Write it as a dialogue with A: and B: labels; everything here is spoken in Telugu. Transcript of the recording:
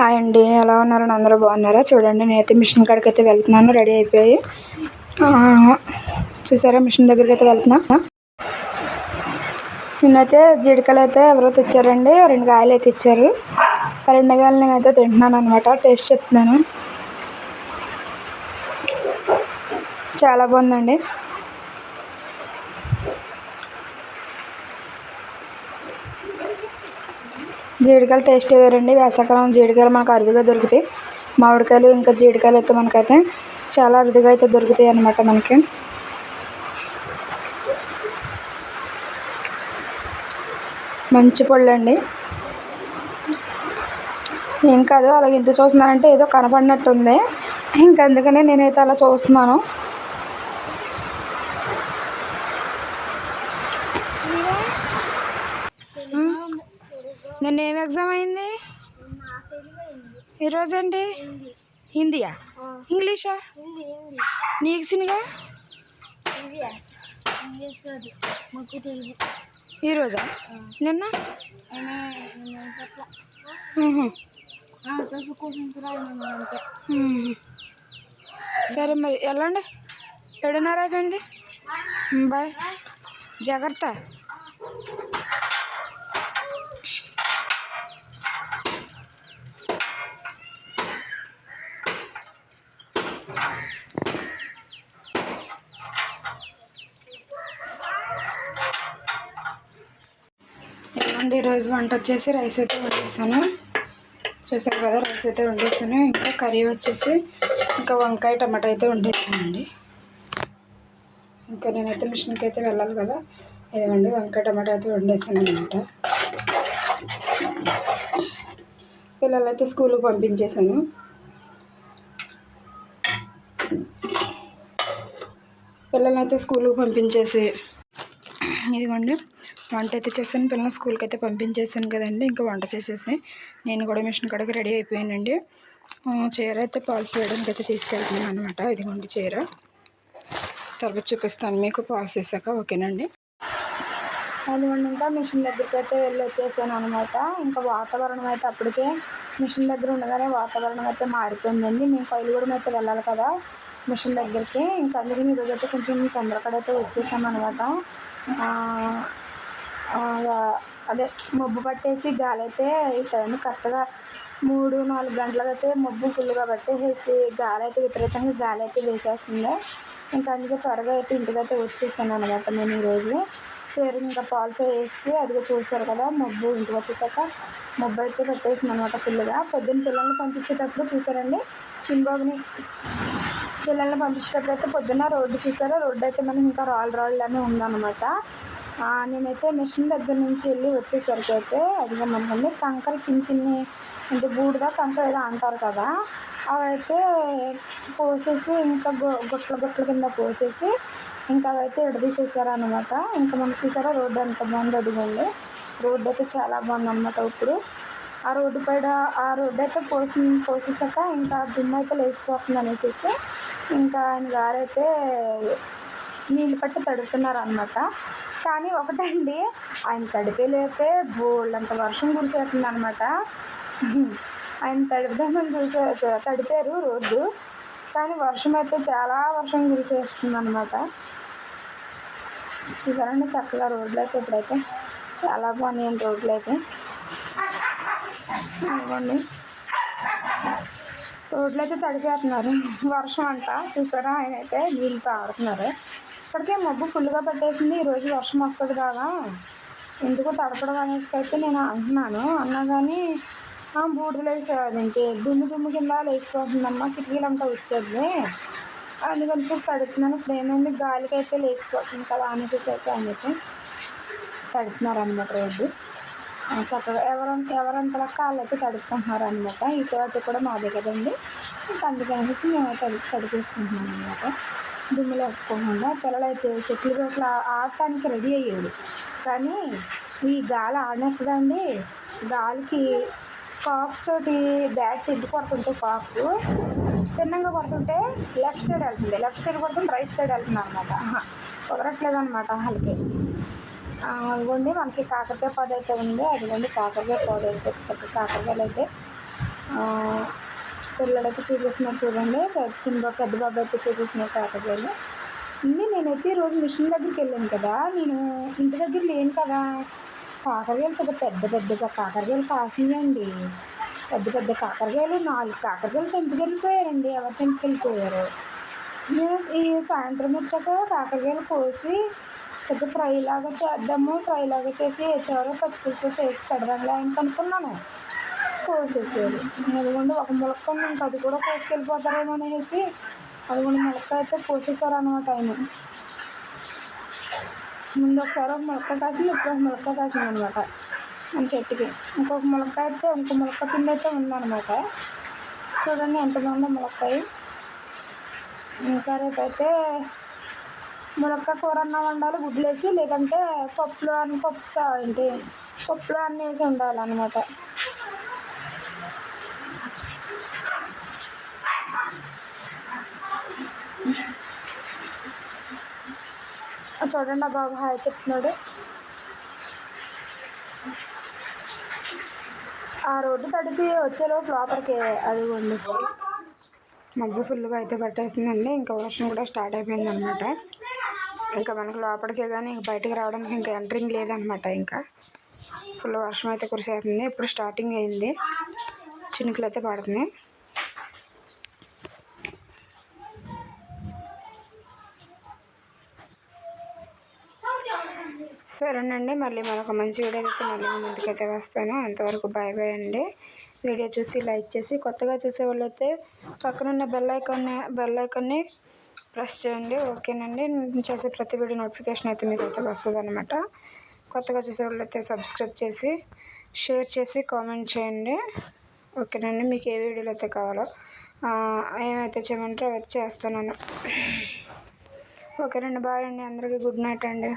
A: హాయ్ అండి ఎలా ఉన్నారని అందరూ బాగున్నారా? చూడండి నేనైతే మిషన్ కాడికి అయితే వెళ్తున్నాను. రెడీ అయిపోయి. చూసారా? మిషన్ దగ్గరికి అయితే వెళ్తున్నా. నిన్నైతే జీడికలు అయితే ఎవరో తెచ్చారండి. రెండు కాయలు అయితే ఇచ్చారు. రెండు కాయలు నేనైతే తింటున్నాను అనమాట టేస్ట్ చెప్తున్నాను. చాలా బాగుందండి. జీడికాయలు టేస్ట్ వేరండి. వేసవకాలం జీడికాయలు మనకు అరుదుగా దొరుకుతాయి. మామిడికాయలు ఇంకా జీడికాయలు అయితే మనకైతే చాలా అరుదుగా అయితే దొరుకుతాయి అన్నమాట మనకి. మంచి పళ్ళు అండి ఏం కాదు అలాగే ఎందుకు చూస్తున్నానంటే ఏదో కనపడినట్టు ఉంది ఇంకా అందుకనే నేనైతే అలా చూస్తున్నాను. నిన్న ఏం ఎగ్జామ్ అయింది? ఈరోజు ఏంటి? హిందీయా? ఇంగ్లీషా? నీకు సినిగా ఈరోజా? నిన్న. సరే మరి వెళ్ళండి ఏడున్నర అయిపోయింది. మ్, బాయ్. జాగ్రత్త. ఏమండి ఈరోజు వంట వచ్చేసి రైస్ అయితే వండేసాను. చూసారు కదా రైస్ అయితే వండేసాను. ఇంకా కర్రీ వచ్చేసి ఇంకా వంకాయ టమాటా అయితే వండేసానండి. ఇంకా నేనైతే మిషన్కి అయితే వెళ్ళాలి కదా. ఇదిగోండి వంకాయ టమాటా అయితే వండేసాను అనమాట పిల్లలైతే స్కూల్కి పంపించేశాను. పిల్లలైతే స్కూల్కి పంపించేసి ఇదిగోండి వంట అయితే చేశాను. పిల్లల్ని స్కూల్కి అయితే పంపించేసాను కదండి. ఇంకా వంట చేసేసి నేను కూడా మిషన్ కాడికి రెడీ అయిపోయానండి. చీర అయితే పాల్స్ వేయడానికి అయితే తీసుకెళ్తున్నాను అనమాట ఇదిగోండి చీర. తర్వాత చూపిస్తాను మీకు పాల్స్ వేసాక. ఓకేనండి. అదిగోండి ఇంకా మిషన్ దగ్గరికి అయితే వెళ్ళి వచ్చేసాను అనమాట ఇంకా వాతావరణం అయితే అప్పటికే మిషన్ దగ్గర ఉండగానే వాతావరణం అయితే మారిపోయిందండి. మేము పైలుగూడెం అయితే వెళ్ళాలి కదా మిషన్ దగ్గరికి. ఇంకా అందుకని ఈరోజు అయితే కొంచెం తొందరగా అయితే అనమాట అదే మబ్బు పట్టేసి గాలి అయితే ఈ టైం కరెక్ట్గా మూడు నాలుగు గంటలకైతే మబ్బు ఫుల్గా పట్టేసేసి గాలి అయితే విపరీతంగా గాలి అయితే వేసేస్తుంది. ఇంకా అందుకే త్వరగా అయితే ఇంటికైతే వచ్చేసాను అనమాట నేను ఈరోజు చీరని ఇంకా పాల్స్ వేసి అదిగో చూసారు కదా మబ్బు ఇంటికి వచ్చేసాక మబ్బు అయితే పెట్టేసింది అనమాట ఫుల్గా పొద్దున్న పిల్లల్ని పంపించేటప్పుడు చూసారండి చిన్నబాబుని పిల్లల్ని పంపించేటప్పుడు అయితే పొద్దున్న రోడ్డు చూసారా? రోడ్డు అయితే మనకి ఇంకా రాళ్ళు రాళ్ళనే ఉందన్నమాట. నేనైతే మిషన్ దగ్గర నుంచి వెళ్ళి వచ్చేసరికి అయితే అడిగామనుకోండి కంకర చిన్న చిన్ని అంటే బూడిద కంకర ఏదో అంటారు కదా అవైతే పోసేసి ఇంకా గొ గుట్ల గుట్ల కింద పోసేసి ఇంకా అవైతే విడదీసేసారు అనమాట ఇంకా మనం చూసారా రోడ్డు ఎంత బాగుంది అదిగోండి. రోడ్డు అయితే చాలా బాగుందన్నమాట ఇప్పుడు. ఆ రోడ్డు పైన ఆ రోడ్డు అయితే పోసి పోసేసాక ఇంకా దుమ్ము అయితే లేచిపోతుంది అనేసి ఇంకా ఆయన గారైతే నీళ్ళు పట్టి తడుపుతున్నారు అనమాట కానీ ఒకటండి ఆయన తడిపేలేపే బోళ్ళంత వర్షం కురిసేస్తుంది అనమాట ఆయన తడుపుదామని కురిసే తడిపారు రోజు కానీ వర్షం అయితే చాలా వర్షం కురిసేస్తుంది అనమాట చూసారండి చక్కగా రోడ్లు అయితే ఇప్పుడైతే చాలా బాగున్నాయండి రోడ్లు అయితే ఇదిగోండి రోడ్లు అయితే తడిపేస్తున్నారు. వర్షం అంట. చూసారా? ఆయన అయితే నీళ్ళతో ఆడుతున్నారు. ఇప్పటికే మబ్బు ఫుల్గా పట్టేసింది. ఈరోజు వర్షం వస్తుంది కదా ఎందుకు తడపడం అనేసి అయితే నేను అంటున్నాను. అన్నా కానీ "ఆ, బూడిదలు వేసే అదేంటి దుమ్ము దుమ్ము కింద లేచిపోతుందమ్మా. కిటికీలంతా వచ్చేది. అందుకని తడుతున్నాను ఇప్పుడు ఏమైంది? గాలికి అయితే లేచిపోతుంది కదా అనేసి అయితే ఆయన అయితే తడుపుతున్నారు అనమాట రోడ్డు. చక్కగా ఎవరంత ఎవరంతలా కాళ్ళైతే అయితే తడుపుకుంటున్నారు అనమాట ఈ తోట కూడా మాదే కదండి ఇంకా అందుకనేసి మేము తడి తడిపేసుకుంటున్నాం అనమాట దుమ్ములు ఒప్పుకోకుండా పిల్లలు అయితే చెట్లు రోడ్లు ఆడటానికి రెడీ అయ్యేది కానీ ఈ గాలి ఆడేస్తుందండి గాలికి కాక్ తోటి బ్యాట్ ఎడ్డు కొడుతుంటే కాకు. తిన్నంగా కొడుతుంటే లెఫ్ట్ సైడ్ వెళ్తుంది. లెఫ్ట్ సైడ్ కొడుతుంటే రైట్ సైడ్ వెళ్తుంది అనమాట కుదరట్లేదు అనమాట వాళ్ళకి ఆ, మనకి కాకరకాయ పొద అయితే ఉంది. అదిగోండి కాకరకాయ పొద అయితే చక్క కాకరకాయలు అయితే. పిల్లలకి చూపిస్తున్నారు చూడండి. చిన్న పెద్ద బాబు అయితే చూపిస్తున్నారు కాకరకాయలు. ఇన్ని నేనైతే ఈరోజు మిషన్ దగ్గరికి వెళ్ళాను కదా. నేను ఇంటి దగ్గర లేను కదా. కాకరకాయలు చాలా పెద్ద పెద్దగా కాకరకాయలు కాసినాయండి. పెద్ద పెద్ద కాకరకాయలు నాలుగు కాకరకాయలు తెంపుకెళ్ళిపోయారండి. ఎవరు తెంపుకెళ్ళిపోయారు? ఈ సాయంత్రం వచ్చాక కాకరకాయలు కోసి చక్కగా ఫ్రై లాగా చేద్దాము. ఫ్రై లాగా చేసి చివరి పచ్చిపులుసు చేసి పెడదాంలే అని అనుకున్నాను కోసేసేది. ఎందుకంటే ఒక ములక్క ఇంకా అది కూడా కోసుకెళ్ళిపోతారేమో అనేసి అదిగోండి ములక్క అయితే కోసేసారు అనమాట ఆయన. ముందు ఒకసారి ఒక ములక్క కాసింది ఇప్పుడు ఒక ములక్క కాసింది అనమాట మన చెట్టుకి. ఇంకొక ములక్క అయితే ఇంకో ములక్క కింద అయితే ఉందన్నమాట. చూడండి ఎంత బాగుందో ములక్కాయ. ఇంకా రేపైతే మునక్కాయ కూర అన్న వండాలి గుడ్లు వేసి లేదంటే పప్పులో అని పప్పు సా ఏంటి పప్పులో అన్నీ వేసి ఉండాలన్నమాట. చూడండి బాబు హాయ్ చెప్తున్నాడు. ఆ రోడ్డు తడిపి వచ్చేలోపు లోపలికి అడుగుండి మబ్బు ఫుల్గా అయితే పట్టేసిందండి. ఇంకా వర్షం కూడా స్టార్ట్ అయిపోయింది అనమాట ఇంకా మనకు లోపలికే కానీ ఇంకా బయటకు రావడానికి ఇంకా ఎంట్రింగ్ లేదనమాట ఇంకా. ఫుల్ వర్షం అయితే కురిసేస్తుంది ఇప్పుడు స్టార్టింగ్ అయింది. చినుకులు అయితే పడుతున్నాయి. సరేనండి. మళ్ళీ మరొక మంచి వీడియో అయితే మళ్ళీ ముందుకైతే వస్తాను. అంతవరకు బాయ్ బాయ్ అండి. వీడియో చూసి లైక్ చేసి కొత్తగా చూసే వాళ్ళైతే పక్కనున్న బెల్ ఐకాన్ బెల్ ఐకాన్ని ప్రెస్ చేయండి. ఓకేనండి? నేను చేసే ప్రతి వీడియో నోటిఫికేషన్ అయితే మీకు అయితే వస్తుంది అనమాట కొత్తగా చూసే వాళ్ళైతే సబ్స్క్రైబ్ చేసి షేర్ చేసి కామెంట్ చేయండి. ఓకేనండి? మీకు ఏ వీడియోలు అయితే కావాలో ఏమైతే చేయమంటారో అవి చేస్తాను ఓకేనండి? బాయ్ అండి. అందరికీ గుడ్ నైట్ అండి.